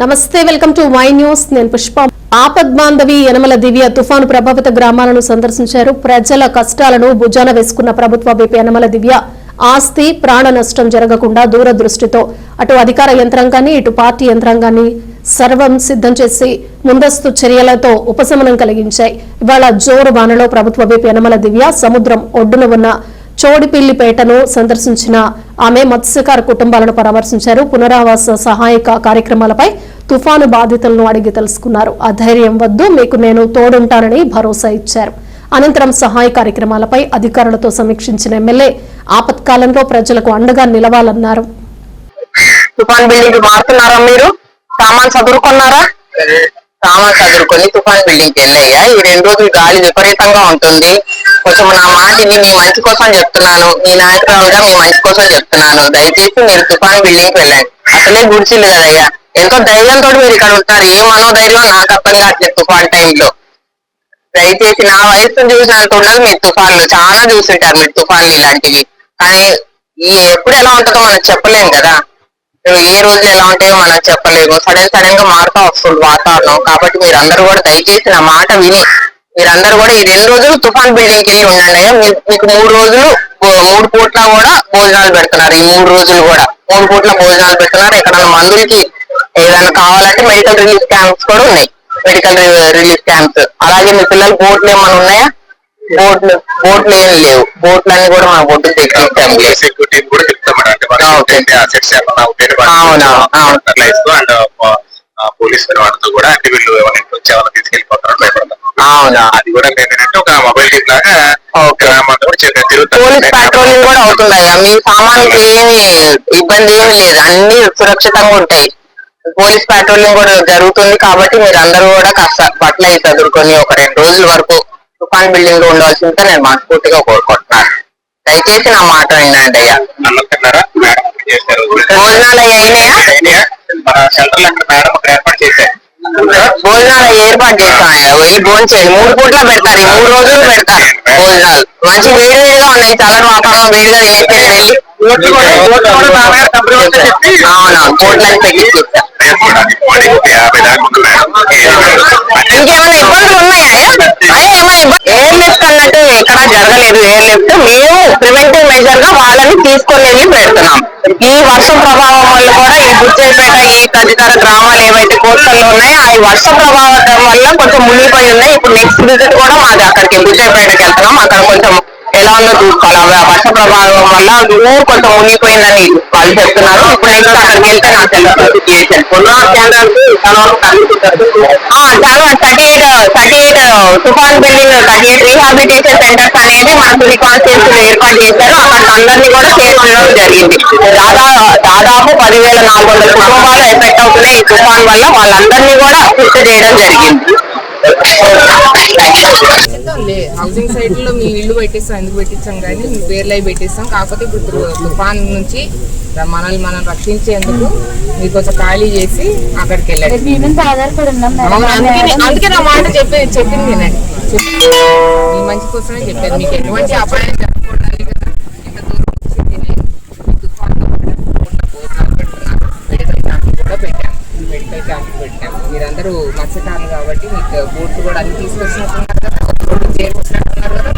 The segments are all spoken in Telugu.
నమస్తే వెల్కమ్ టు వై న్యూస్. నేను పుష్ప. ఆపద్మాంధవి యనమల దివ్య తుఫాను ప్రభావిత గ్రామాలను సందర్శించారు. ప్రజల కష్టాలను భుజాన వేసుకున్న ప్రభుత్వ విప్ యనమల దివ్య ఆస్తి ప్రాణ నష్టం జరగకుండా దూరదృష్టితో అటు అధికార యంత్రాంగాన్ని ఇటు పార్టీ యంత్రాంగాన్ని సర్వం సిద్ధం చేసి ముందస్తు చర్యలతో ఉపశమనం కలిగించాయి. ఇవాళ జోరు వానలో ప్రభుత్వ విప్ యనమల దివ్య సముద్రం ఒడ్డున ఉన్న చోడిపిల్లిపేటను సందర్శించిన ఆమె మత్స్యకార కుటుంబాలను పరామర్శించారు. పునరావాస సహాయక కార్యక్రమాలపై తుఫాను బాధితులను అడిగి తెలుసుకున్నారు. అధైర్యం వద్దు మీకు నేను తోడుంటానని భరోసా ఇచ్చారు. అనంతరం సహాయ కార్యక్రమాలపై అధికారులతో సమీక్షించిన ఎమ్మెల్యే ఆపత్కాలంలో ప్రజలకు అండగా నిలవాలన్నారు. తుఫాన్ బిల్డింగ్ మారుతున్నారా మీరు? సామాన్ చదువుకున్నారా? సామాన్ చదువుకొని తుఫాన్ బిల్డింగ్ వెళ్ళయ్యా. ఈ రెండు రోజులు గాలి విపరీతంగా ఉంటుంది. కొంచెం నా మాటిని మీ మంచి కోసం చెప్తున్నాను. మీ నాయకురాలుగా మీ మంచి కోసం చెప్తున్నాను. దయచేసి మీరు తుఫాన్ బిల్డింగ్ వెళ్ళండి. అసలే గుడిచిల్లు కదయ్యా. ఎంతో ధైర్యంతో మీరు ఇక్కడ ఉంటారు. ఏ మనోధైర్యం? నాకు అర్థం కావట్లేదు తుఫాన్ టైంలో. దయచేసి నా వయసు చూసినంత ఉండదు మీరు తుఫాన్లు. చాలా చూసింటారు మీరు తుఫాన్లు ఇలాంటివి. కానీ ఈ ఎప్పుడు ఎలా ఉంటుందో మనం చెప్పలేం కదా. ఏ రోజులు ఎలా ఉంటాయో మనం చెప్పలేము సడన్ సడన్గా మారుతా వస్తుంది వాతావరణం. కాబట్టి మీరందరూ కూడా దయచేసి నా మాట విని మీరందరూ కూడా ఈ రెండు రోజులు తుఫాన్ బిల్డింగ్కి ఉండండి. మీకు మూడు రోజులు మూడు పూట్ల కూడా భోజనాలు పెడుతున్నారు. ఈ మూడు రోజులు కూడా మూడు పూట్ల భోజనాలు పెడుతున్నారు. ఎక్కడన్నా మందులకి ఏదైనా కావాలంటే మెడికల్ రిలీఫ్ క్యాంప్స్ కూడా ఉన్నాయి. మెడికల్ రిలీఫ్ క్యాంప్స్ అలాగే మీ పిల్లలు బోట్లు ఏమైనా ఉన్నాయా? బోట్లు బోట్లు ఏం లేవు. బోట్లు అన్ని కూడా మన బొడ్డు సెక్యూరిటీ కూడా అండ్ పోలీస్ వాళ్ళతో కూడా అంటే వీళ్ళు తీసుకెళ్ళిపోతారో అవునా. అది కూడా ఏంటంటే ఒక మొబైల్ టీమ్ లాగా పోలీస్ పెట్రోలింగ్ కూడా అవుతుందయ్యా మీ సామాన్కి ఏమి ఇబ్బంది ఏమి లేదు. అన్ని సురక్షితంగా ఉంటాయి. పోలీస్ పెట్రోలింగ్ కూడా జరుగుతుంది కాబట్టి మీరు అందరూ కూడా కాస్త బట్టలు అయి చదువుకొని ఒక రెండు రోజుల వరకు తుఫాన్ బిల్డింగ్లో ఉండవలసిందిగా నేను మనస్ఫూర్తిగా కోరుకుంటున్నాను. దయచేసి నా మాట వినండి అయ్యా. భోజనాలు అయ్యి అయినాయా అయినాయా? మన సెంటర్లో అక్కడ మేడం ఒక ఏర్పాటు చేశారు భోజనాలు ఏర్పాటు చేస్తామయ్యా వెళ్ళి భోజనం చేయండి మూడు పూట్ల పెడతారు ఈ మూడు రోజులు పెడతారు భోజనాలు మంచి వేడి వేడిగా ఉన్నాయి చల్లని వాతావరణం వేడిగా తినేసి వెళ్ళి అవునా కోట్లని జరగలేదు ఏం లిఫ్ట్ మేము ప్రివెంటివ్ మెజర్గా వాళ్ళని తీసుకునేది పెడుతున్నాం. ఈ వర్షం ప్రభావం వల్ల కూడా ఈ బుచ్చేపేట ఈ తదితర గ్రామాలు ఏవైతే కోస్తల్లో ఉన్నాయో ఆ వర్ష ప్రభావం వల్ల కొంచెం మునిగిపోయి ఉన్నాయి. ఇప్పుడు నెక్స్ట్ విజిట్ కూడా మాది అక్కడికి బుచ్చేపేటకి వెళ్తున్నాం. అక్కడ కొంచెం ఎలా ఉందో చూసుకోవాలి ఆ వర్ష ప్రభావం వల్ల ఊరు కొంచెం మునిగిపోయిందని వాళ్ళు చెప్తున్నారు. ఇప్పుడు నెక్స్ట్ అక్కడికి వెళ్తే నాకు తెలుస్తుంది. సిచ్యుయేషన్ చాలా థర్టీ ఎయిట్ థర్టీ ఎయిట్ తుఫాన్ building thirty eight rehabilitation centres అనేది మన తులి ఏర్పాటు చేశారు. అక్కడికి అందరినీ కూడా చేర్చడం జరిగింది. దాదా దాదాపు పదివేల నాలుగు వందల కుటుంబాలు ఎఫెక్ట్ అవుతున్నాయి ఈ తుఫాన్ వల్ల. వాళ్ళందరినీ కూడా పూర్తి చేయడం జరిగింది. హౌసింగ్ సైట్లో మీ ఇల్లు పెట్టిస్తాం ఎందుకు పెట్టించాం కానీ మీ పేర్లు అవి పెట్టిస్తాం. కాకపోతే ఇప్పుడు తుఫాన్ నుంచి మనల్ని మనం రక్షించేందుకు మీరు కొంచెం ఖాళీ చేసి అక్కడికి వెళ్ళండి. అందుకే నా మాట చెప్పే చెప్పింది వినండి చెప్పింది. మీ మంచి కోసమే చెప్పారు మీకు ఎటువంటి అపాయం మీరందరూ మత్స్యకారులు కాబట్టి మీకు బోట్లు కూడా అన్ని తీసుకొచ్చినట్టున్నారు కదా. బోట్లు కదా.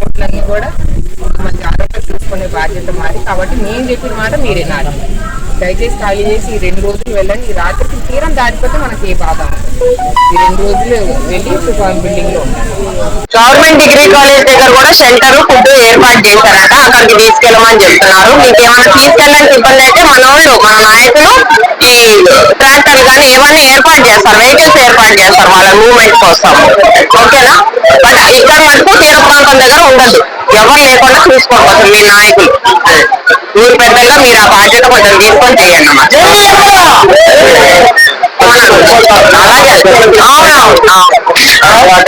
బోట్లన్నీ కూడా మంచి ఆరోగ్యం చూసుకునే బాధ్యత మాది. కాబట్టి మేము చెప్పిన మాట మీరే నాది. దయచేసి ఖాళీ చేసి ఈ రెండు రోజులు వెళ్ళండి. ఈ రాత్రికి తీరం దాటిపోతే మనకి ఏ బాధ ఈ రెండు రోజులు వెళ్ళి తుఫాన్ బిల్డింగ్లో గవర్నమెంట్ డిగ్రీ కాలేజ్ దగ్గర కూడా షెల్టర్ ఫుడ్ ఏర్పాటు చేశారట. అక్కడికి తీసుకెళ్ళమని చెప్తున్నారు. మీకు ఏమైనా తీసుకెళ్ళడానికి ఇబ్బంది అయితే మన వాళ్ళు మన నాయకులు ట్రాక్టర్ కానీ ఏమైనా ఏర్పాటు చేస్తారు వెహికల్స్ ఏర్పాటు చేస్తారు వాళ్ళ మూవ్మెంట్ కోసం. ఓకేనా బట్ ఇక్కడ మటుకు తీర ప్రాంతం దగ్గర ఉండదు. ఎవరు లేకుండా చూసుకోవచ్చు మీ నాయకులు. మీరు పెద్దగా మీరు ఆ బాధ్యత కొంచెం తీసుకొని చేయండి అవునవును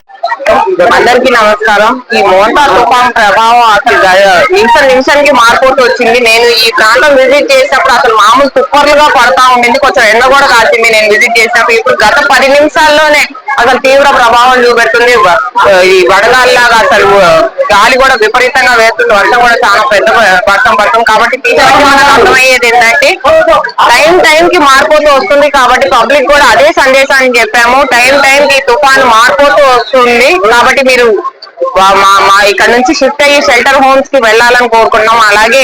అందరికీ నమస్కారం. ఈ మోంటా తుఫాన్ ప్రభావం అసలు నిమిషం నిమిషానికి మారిపోతూ వచ్చింది. నేను ఈ ప్రాంతం విజిట్ చేసినప్పుడు అసలు మామూలు తుప్పర్లుగా పడతా ఉండింది. కొంచెం ఎండ కూడా కాసింది నేను విజిట్ చేసినప్పుడు. ఇప్పుడు గత పది నిమిషాల్లోనే అసలు తీవ్ర ప్రభావం చూపెడుతుంది. ఈ వడగాల్లాగా అసలు గాలి కూడా విపరీతంగా వేస్తుంది. వర్షం కూడా చాలా పెద్ద వర్షం పడుతుంది. కాబట్టి టీచర్కి మనకు అర్థమయ్యేది ఏంటంటే టైం టైం మారిపోతూ వస్తుంది కాబట్టి పబ్లిక్ కూడా అదే సందేశాన్ని చెప్పాము. టైం టైం ఈ తుఫాన్ మారిపోతూ వస్తుంది కాబట్టి మీరు మా మా ఇక్కడ నుంచి షిఫ్ట్ అయ్యి షెల్టర్ హోమ్స్కి వెళ్ళాలని కోరుకున్నాం అలాగే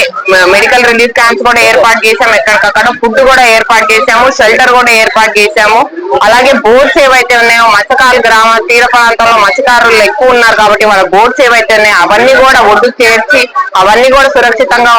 మెడికల్ రిలీఫ్ క్యాంప్స్ కూడా ఏర్పాటు చేసాము ఎక్కడికక్కడ ఫుడ్ కూడా ఏర్పాటు చేసాము షెల్టర్ కూడా ఏర్పాటు చేసాము అలాగే బోట్స్ ఏవైతే ఉన్నాయో మత్స్యకారులు గ్రామ తీర ప్రాంతంలో మత్స్యకారులు ఎక్కువ ఉన్నారు కాబట్టి వాళ్ళ బోట్స్ ఏవైతే ఉన్నాయో అవన్నీ కూడా ఒడ్డు చేర్చి అవన్నీ కూడా సురక్షితంగా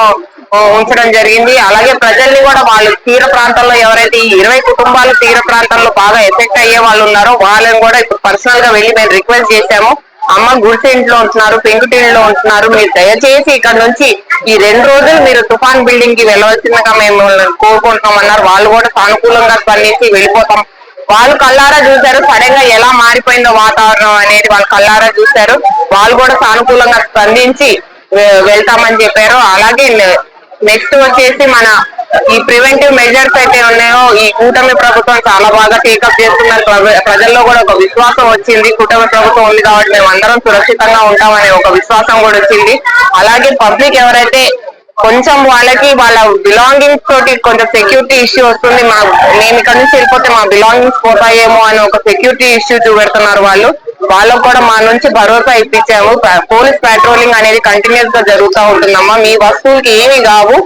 ఉంచడం జరిగింది. అలాగే ప్రజల్ని కూడా వాళ్ళు తీర ప్రాంతాల్లో ఎవరైతే ఈ ఇరవై కుటుంబాలు తీర ప్రాంతాల్లో బాగా ఎఫెక్ట్ అయ్యే వాళ్ళు ఉన్నారో వాళ్ళని కూడా ఇప్పుడు పర్సనల్గా వెళ్ళి మేము రిక్వెస్ట్ చేశాము. అమ్మ గుడిసె ఇంట్లో ఉంటున్నారు పెంకుటింట్లో ఉంటున్నారు. మీరు దయచేసి ఇక్కడ నుంచి ఈ రెండు రోజులు మీరు తుఫాన్ బిల్డింగ్కి వెళ్ళవలసిందిగా మేము కోరుకుంటున్నాం అన్నారు వాళ్ళు కూడా సానుకూలంగా స్పందించి వెళ్ళిపోతాం. వాళ్ళు కల్లారా చూశారు. సడన్గా ఎలా మారిపోయిందో వాతావరణం అనేది వాళ్ళు కల్లారా చూశారు. వాళ్ళు కూడా సానుకూలంగా స్పందించి వెళ్తామని చెప్పారు. అలాగే నెక్స్ట్ వచ్చేసి మన ఈ ప్రివెంటివ్ మెజర్స్ అయితే ఉన్నాయో ఈ కూటమి ప్రభుత్వం చాలా బాగా టేకప్ చేస్తున్నారు. ప్రజల్లో కూడా ఒక విశ్వాసం వచ్చింది. కూటమి ప్రభుత్వం ఉంది కాబట్టి మేము అందరం సురక్షితంగా ఉంటామనే ఒక విశ్వాసం కూడా వచ్చింది. అలాగే పబ్లిక్ ఎవరైతే కొంచెం వాళ్ళకి వాళ్ళ బిలాంగింగ్స్ తోటి కొంచెం సెక్యూరిటీ ఇష్యూ వస్తుంది. మా మేము ఇక్కడ నుంచి వెళ్ళిపోతే మా బిలాంగింగ్స్ పోతాయేమో అని ఒక సెక్యూరిటీ ఇష్యూ చూపెడుతున్నారు వాళ్ళు. వాళ్ళకు కూడా మా నుంచి భరోసా ఇప్పించాము. పోలీస్ పెట్రోలింగ్ అనేది కంటిన్యూస్గా జరుగుతూ ఉంటుందమ్మా. మీ వస్తువులకి ఏమి కావు.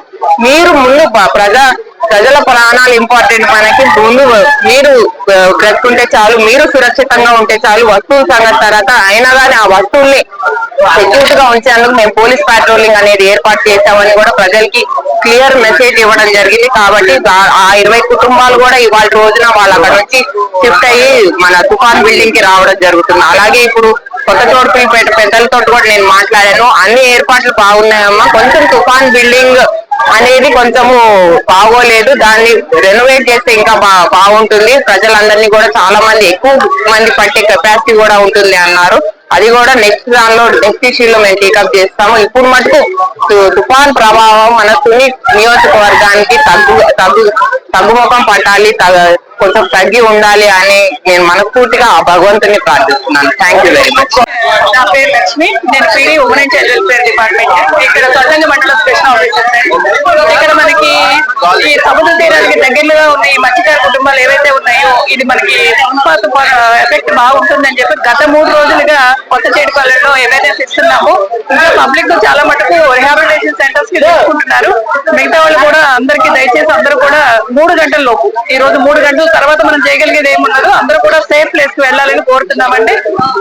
మీరు ముందు ప్రజా ప్రజల ప్రాణాలు ఇంపార్టెంట్ మనకి. ముందు మీరు బ్రతుకుంటే చాలు మీరు సురక్షితంగా ఉంటే చాలు వస్తువులు సంగతి తర్వాత అయినా కానీ ఆ వస్తువుల్ని సెక్యూరిటీ గా ఉంచేందుకు మేము పోలీస్ పాట్రోలింగ్ అనేది ఏర్పాటు చేశామని కూడా ప్రజలకి క్లియర్ మెసేజ్ ఇవ్వడం జరిగింది. కాబట్టి ఆ- ఇరవై కుటుంబాలు కూడా ఇవాళ రోజున వాళ్ళు అక్కడ నుంచి షిఫ్ట్ అయ్యి మన తుఫాన్ బిల్డింగ్కి రావడం జరుగుతుంది. అలాగే ఇప్పుడు కొత్త చోటుపేట పెద్దలతో కూడా నేను మాట్లాడాను. అన్ని ఏర్పాట్లు బాగున్నాయమ్మా. కొంచెం తుఫాన్ బిల్డింగ్ అనేది కొంచెము బాగోలేదు. దాన్ని రెనోవేట్ చేస్తే ఇంకా బాగుంటుంది. ప్రజలందరినీ కూడా చాలా మంది ఎక్కువ మంది పట్టే కెపాసిటీ కూడా ఉంటుంది అన్నారు. అది కూడా నెక్స్ట్ దానిలో నెక్స్ట్ ఇష్యూలో మేము టేకప్ చేస్తాము. ఇప్పుడు మటుకు తుఫాన్ ప్రభావం మన తుని నియోజకవర్గానికి తగ్గు తగ్గు తగ్గుముఖం పట్టాలి. తగ- కొంచెం తగ్గి ఉండాలి అని నేను మనస్ఫూర్తిగా ఆ భగవంతుని ప్రార్థిస్తున్నాను. థ్యాంక్ యూ వెరీ మచ్ నా పేరు లక్ష్మి. నేను PD women and child welfare department. ఇక్కడ సొంతంగా మండలం స్పెషల్ ఆఫీసర్ ఇక్కడ మనకి ఈ సముద్ర తీరానికి దగ్గరలో ఉన్న ఈ మత్స్యకార కుటుంబాలు ఏవైతే ఉన్నాయో ఇది మనకి తుఫాను ఎఫెక్ట్ బాగుంటుందని చెప్పి గత మూడు రోజులుగా కొత్త చేడుకోవాలలో అవేర్నెస్ ఇస్తున్నాము ఇంకా పబ్లిక్ చాలా మటుకు రిహాబిలిటేషన్ సెంటర్స్కి తీసుకుంటున్నారు. మిగతా వాళ్ళు కూడా అందరికి దయచేసి అందరూ కూడా మూడు గంటల లోపు ఈ రోజు మూడు గంటల తర్వాత మనం చేయగలిగేది ఏమున్నదో అందరూ కూడా సేఫ్ ప్లేస్కి వెళ్ళాలని కోరుతున్నామండి.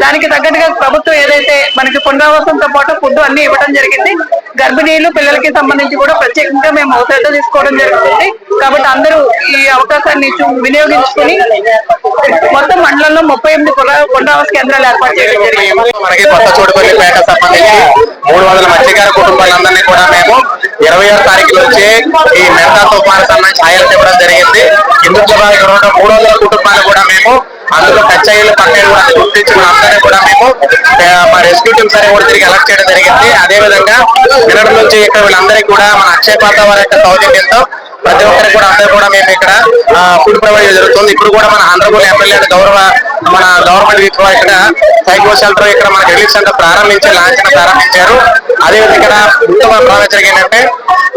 దానికి తగ్గట్టుగా ప్రభుత్వం ఏదైతే మనకి పునరావాసంతో పాటు ఫుడ్ అన్ని ఇవ్వడం జరిగింది. గర్భిణీలు పిల్లలకి సంబంధించి కూడా ప్రత్యేకంగా మేము శ్రద్ధ తీసుకోవడం జరుగుతుంది. కాబట్టి అందరూ ఈ అవకాశాన్ని వినియోగించుకుని మొత్తం మండలంలో ముప్పై ఎనిమిది పునరావాస కేంద్రాలు ఏర్పాటు చేయడం జరిగింది మనకి కొత్త చోటుపల్లి పేట సంబంధించి మూడు వందల మత్స్యకార కుటుంబాలందరినీ కూడా మేము ఇరవై ఆరు తారీఖు నుంచి ఈ మెగా తుఫాను సంబంధించి హాయిలు ఇవ్వడం జరిగింది. ఇందుకు కూడా ఇక్కడ ఉన్న మూడు వందల కుటుంబాలు కూడా మేము అందులో టచ్ అయ్యే పక్కన కూడా గుర్తించిన అందరినీ కూడా మేము మా రెస్క్యూ టీమ్స్ అనేవి కూడా తిరిగి అలర్ట్ చేయడం జరిగింది. అదే విధంగా నిన్నటి నుంచి ఇక్కడ వీళ్ళందరికీ కూడా మన అక్షయ పాత వారి యొక్క సౌజన్యంతో ప్రతి ఒక్కరికి కూడా అందరూ కూడా మేము ఇక్కడ ఫుడ్ ప్రొవైడ్ జరుగుతుంది. ఇప్పుడు కూడా మన ఆంధ్రప్రదేశ్ ఎమ్మెల్యే గౌరవ మన గవర్నమెంట్ ఇక్కడ సైకో షెల్టర్ ఇక్కడ మన రిలీఫ్ సెంటర్ ప్రారంభించి లాంఛన ప్రారంభించారు. అదేవిధంగా ఇక్కడ ఉత్తమ ప్రాముఖ్యత ఏంటంటే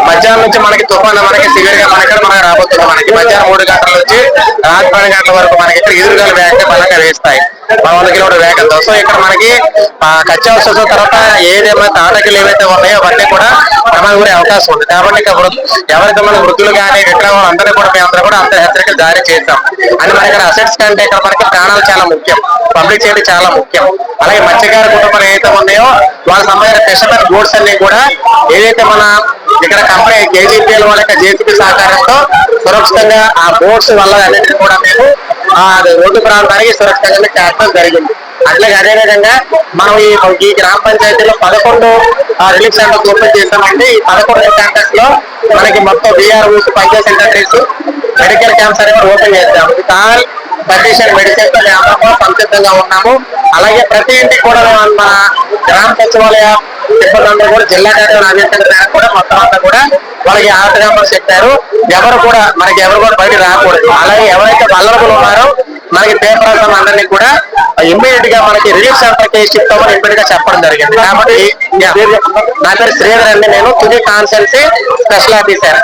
మధ్యాహ్నం నుంచి మనకి తుఫాను మనకి సివియర్గా మనకి మనకి మనకి మధ్యాహ్నం మూడు గంటల నుంచి రాత్రి పన్నెండు గంటల వరకు మనకి ఇక్కడ ఎదురుగాలు వేగంగా బలంగా వేస్తాయి వంద కిలోమీటర్ వేగంతో సో ఇక్కడ మనకి ఆ, కచ్చా తర్వాత ఏదేమైనా తాటకిలు ఏవైతే ఉన్నాయో అవన్నీ కూడా ప్రమాదం కూడా అవకాశం ఉంది. కాబట్టి ఇక ఎవరైతే మన వృద్ధులు కానీ వికలాంగులు అందరూ కూడా మేము అందరూ కూడా అంత హెచ్చరికలు జారీ చేస్తాం. అని మన ఇక్కడ అసెట్స్ కంటే ఇక్కడ మనకి ప్రాణాలు చాలా ముఖ్యం. పబ్లిక్ సేఫ్టీ చాలా ముఖ్యం. అలాగే మత్స్యకార కుటుంబాలు ఏదైతే ఉన్నాయో వాళ్ళ సంబంధించిన ఫిషర్మెన్ బోట్స్ అన్ని కూడా ఏదైతే మన ఇక్కడ కంపెనీ కేజీపీఎల్ వాళ్ళ యొక్క జేసీపీ సహకారంతో సురక్షితంగా ఆ బోట్స్ వల్ల అనేది కూడా మేము ఆ రోడ్డు ప్రాంతానికి సురక్షితంగా చేర్చడం జరిగింది. అట్లాగే అదే విధంగా మనం ఈ ఈ గ్రామ పంచాయతీలో పదకొండు రిలీఫ్ సెంటర్స్ ఓపెన్ చేశామంటే ఈ పదకొండు సెంటర్స్లో మనకి మొత్తం BROs panchayat centres medical camps అనేవి ఓపెన్ చేస్తాం కాల్ కండిషన్ మెడిసిన్తో మేము సంసిద్ధంగా ఉన్నాము. అలాగే ప్రతి ఇంటికి కూడా మేము మన గ్రామ సచివాలయ సిబ్బంది కూడా జిల్లా కలెక్టర్ ఆదేశాల గారు కూడా మొత్తం అంతా కూడా వాళ్ళకి ఆట నెంబర్స్ చెప్పారు. ఎవరు కూడా మనకి ఎవరు కూడా బయట రాకూడదు. అలాగే ఎవరైతే వల్లరబులు ఉన్నారో మనకి పేపర్ అందరినీ కూడా ఇమ్మీడియట్గా మనకి రిలీఫ్ సెంటర్కి షిఫ్ట్ అవ్వని ఇమ్మీడియట్గా చెప్పడం జరిగింది. కాబట్టి నా పేరు శ్రీధర్ అండి. నేను తుది కాన్సల్సీ స్పెషల్ ఆఫీసర్